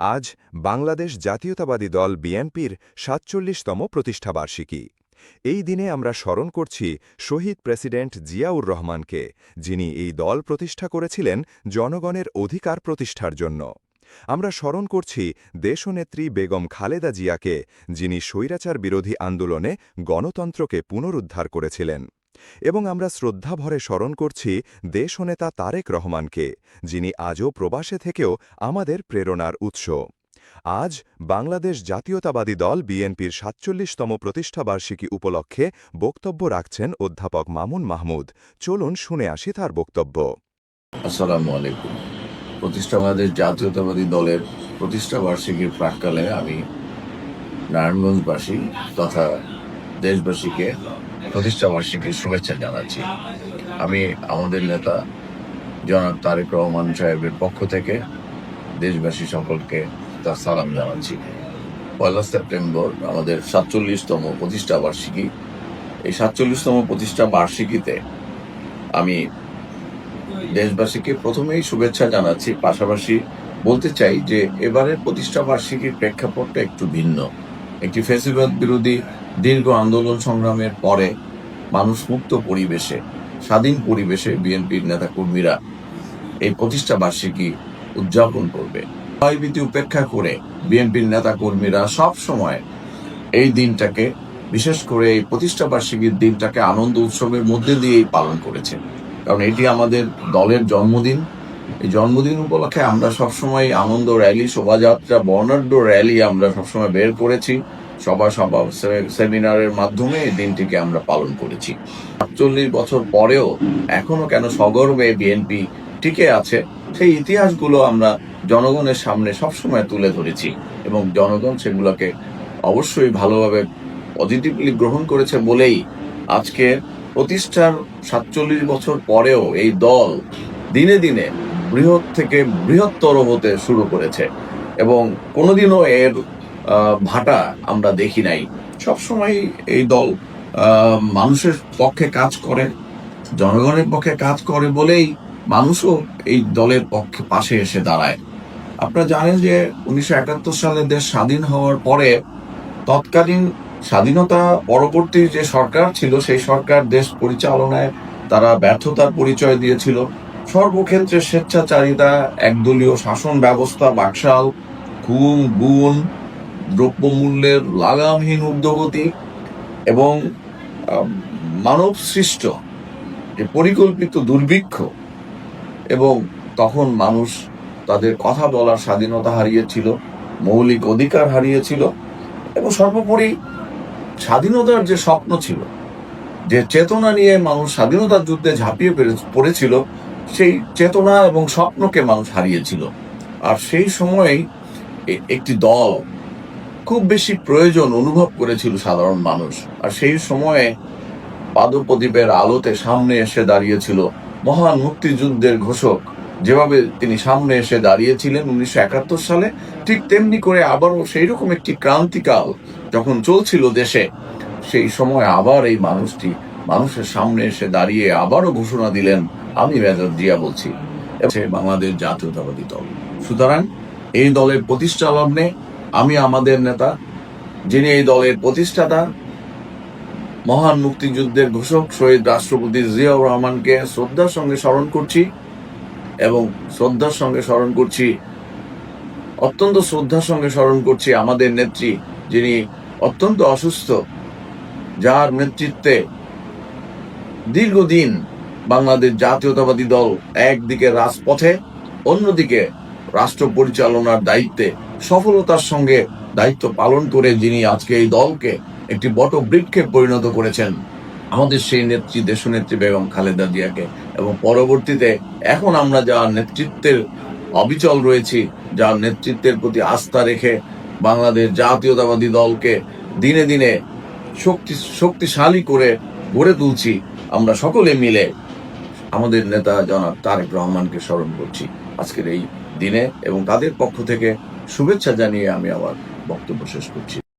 আজ বাংলাদেশ জাতীয়তাবাদী দল বিএনপির সাতচল্লিশতম প্রতিষ্ঠাবার্ষিকী। এই দিনে আমরা স্মরণ করছি শহীদ প্রেসিডেন্ট জিয়াউর রহমানকে, যিনি এই দল প্রতিষ্ঠা করেছিলেন জনগণের অধিকার প্রতিষ্ঠার জন্য। আমরা স্মরণ করছি দেশনেত্রী বেগম খালেদা জিয়াকে, যিনি স্বৈরাচার বিরোধী আন্দোলনে গণতন্ত্রকে পুনরুদ্ধার করেছিলেন। এবং আমরা শ্রদ্ধাভরে স্মরণ করছি দেশনেতা তারেক রহমানকে, যিনি আজও প্রবাসে থেকেও আমাদের প্রেরণার উৎস। আজ বাংলাদেশ জাতীয়তাবাদী দল বিএনপির সাতচল্লিশতম প্রতিষ্ঠাবার্ষিকী উপলক্ষে বক্তব্য রাখছেন অধ্যাপক মামুন মাহমুদ। চলুন শুনে আসি তার বক্তব্য। আসসালামু জাতীয়তাবাদী দলের প্রতিষ্ঠা বার্ষিকীর প্রাককালে আমি নারায়ণগঞ্জবাসী তথা দেশবাসীকে প্রতিষ্ঠা বার্ষিকীর শুভেচ্ছা জানাচ্ছি। আমি আমাদের নেতা জনাব তারেক রহমান সাহেবের পক্ষ থেকে দেশবাসী সকলকে তার সালাম জানাচ্ছি। পয়লা সেপ্টেম্বর আমাদের সাতচল্লিশতম প্রতিষ্ঠা বার্ষিকী। এই সাতচল্লিশতম প্রতিষ্ঠা বার্ষিকীতে আমি দেশবাসীকে প্রথমেই শুভেচ্ছা জানাচ্ছি। পাশাপাশি বলতে চাই যে, এবারের প্রতিষ্ঠা বার্ষিকীর প্রেক্ষাপটটা একটু ভিন্ন। একটি ফেসিবাদ বিরোধী দীর্ঘ আন্দোলন সংগ্রামের পরে মানুষ মুক্ত পরিবেশে, স্বাধীন পরিবেশে বিএনপির নেতাকর্মীরা এই প্রতিষ্ঠা বার্ষিকী উদযাপন করবে। ভয়ভীতি উপেক্ষা করে বিএনপির নেতাকর্মীরা সব সময় এই দিনটাকে, বিশেষ করে এই প্রতিষ্ঠা বার্ষিকীর দিনটাকে আনন্দ উৎসবের মধ্যে দিয়েই পালন করেছে। কারণ এটি আমাদের দলের জন্মদিন। এই জন্মদিন উপলক্ষে আমরা সবসময় আনন্দ র্যালি, শোভাযাত্রা, বর্ণাঢ্য র্যালি আমরা সবসময় বের করেছি। সভা সভা সেমিনারের মাধ্যমে দিনটিকে আমরা পালন করেছি। আটচল্লিশ বছর পরেও এখনও কেন সগর্বে বিএনপি টিকে আছে, সেই ইতিহাসগুলো আমরা জনগণের সামনে সবসময় তুলে ধরেছি এবং জনগণ সেগুলোকে অবশ্যই ভালোভাবে পজিটিভলি গ্রহণ করেছে বলেই আজকে প্রতিষ্ঠার সাতচল্লিশ বছর পরেও এই দল দিনে দিনে বৃহৎ থেকে বৃহত্তর হতে শুরু করেছে এবং কোনোদিনও এর ভাটা আমরা দেখি নাই। সবসময় এই দল মানুষের পক্ষে কাজ করে, জনগণের পক্ষে কাজ করে বলেই মানুষও এই দলের পক্ষে পাশে এসে দাঁড়ায়। আপনারা জানেন যে উনিশশো একাত্তর সালে দেশ স্বাধীন হওয়ার পরে তৎকালীন স্বাধীনতা পরবর্তী যে সরকার ছিল, সেই সরকার দেশ পরিচালনায় তারা ব্যর্থতার পরিচয় দিয়েছিল। সর্বক্ষেত্রে স্বেচ্ছাচারিতা, একদলীয় শাসন ব্যবস্থা, বাকশাল, খুন গুণ দ্রব্যমূল্যের লাগামহীন ঊর্ধ্বগতি এবং মানব সৃষ্ট যে পরিকল্পিত দুর্ভিক্ষ এবং তখন মানুষ তাদের কথা বলার স্বাধীনতা হারিয়েছিল, মৌলিক অধিকার হারিয়েছিল এবং সর্বোপরি স্বাধীনতার যে স্বপ্ন ছিল, যে চেতনা নিয়ে মানুষ স্বাধীনতার যুদ্ধে ঝাঁপিয়ে পড়েছিল, সেই চেতনা এবং স্বপ্নকে মানুষ হারিয়েছিল। আর সেই সময়েই একটি দল খুব বেশি প্রয়োজন অনুভব করেছিল সাধারণ মানুষ। আর সেই সময়ে পাদপ্রদীপের আলোতে সামনে এসে দাঁড়িয়েছিল মহান মুক্তিযুদ্ধের ঘোষক। যেভাবে তিনি সামনে এসে দাঁড়িয়েছিলেন উনিশশো একাত্তর সালে, ঠিক তেমনি করে আবারও সেই রকম একটি ক্রান্তিকাল যখন চলছিল দেশে, সেই সময় আবার এই মানুষটি মানুষের সামনে এসে দাঁড়িয়ে আবারও ঘোষণা দিলেন, আমি মেজর জিয়া বলছি। বাংলাদেশ জাতীয়তাবাদী দল। সুতরাং এই দলের প্রতিষ্ঠা লগ্নে আমি আমাদের নেতা, যিনি এই দলের প্রতিষ্ঠাতা, মহান মুক্তিযুদ্ধের ঘোষক শহীদ রাষ্ট্রপতি জিয়াউর রহমানকে শ্রদ্ধার সঙ্গে স্মরণ করছি এবং শ্রদ্ধার সঙ্গে স্মরণ করছি, অত্যন্ত শ্রদ্ধার সঙ্গে স্মরণ করছি আমাদের নেত্রী, যিনি অত্যন্ত অসুস্থ, যার নেতৃত্বে দীর্ঘদিন বাংলাদেশ জাতীয়তাবাদী দল একদিকে রাজপথে, অন্যদিকে রাষ্ট্র পরিচালনার দায়িত্বে সফলতার সঙ্গে দায়িত্ব পালন করে যিনি আজকে এই দলকে একটি বট বৃক্ষে পরিণত করেছেন, আমাদের সেই নেত্রী, দেশনেত্রী বেগম খালেদা জিয়াকে। এবং পরবর্তীতে এখন আমরা যা নেতৃত্বের অবিচল রয়েছি যা নেতৃত্বের প্রতি আস্থা রেখে বাংলাদেশ জাতীয়তাবাদী দলকে দিনে দিনে শক্তি, শক্তিশালী করে গড়ে তুলছি, আমরা সকলে মিলে আমাদের নেতা জনাব তারেক রহমানকে স্মরণ করছি। আজকের এই দিনে এবং তাদের পক্ষ থেকে শুভেচ্ছা জানিয়ে আমি আমার বক্তব্য শেষ করছি।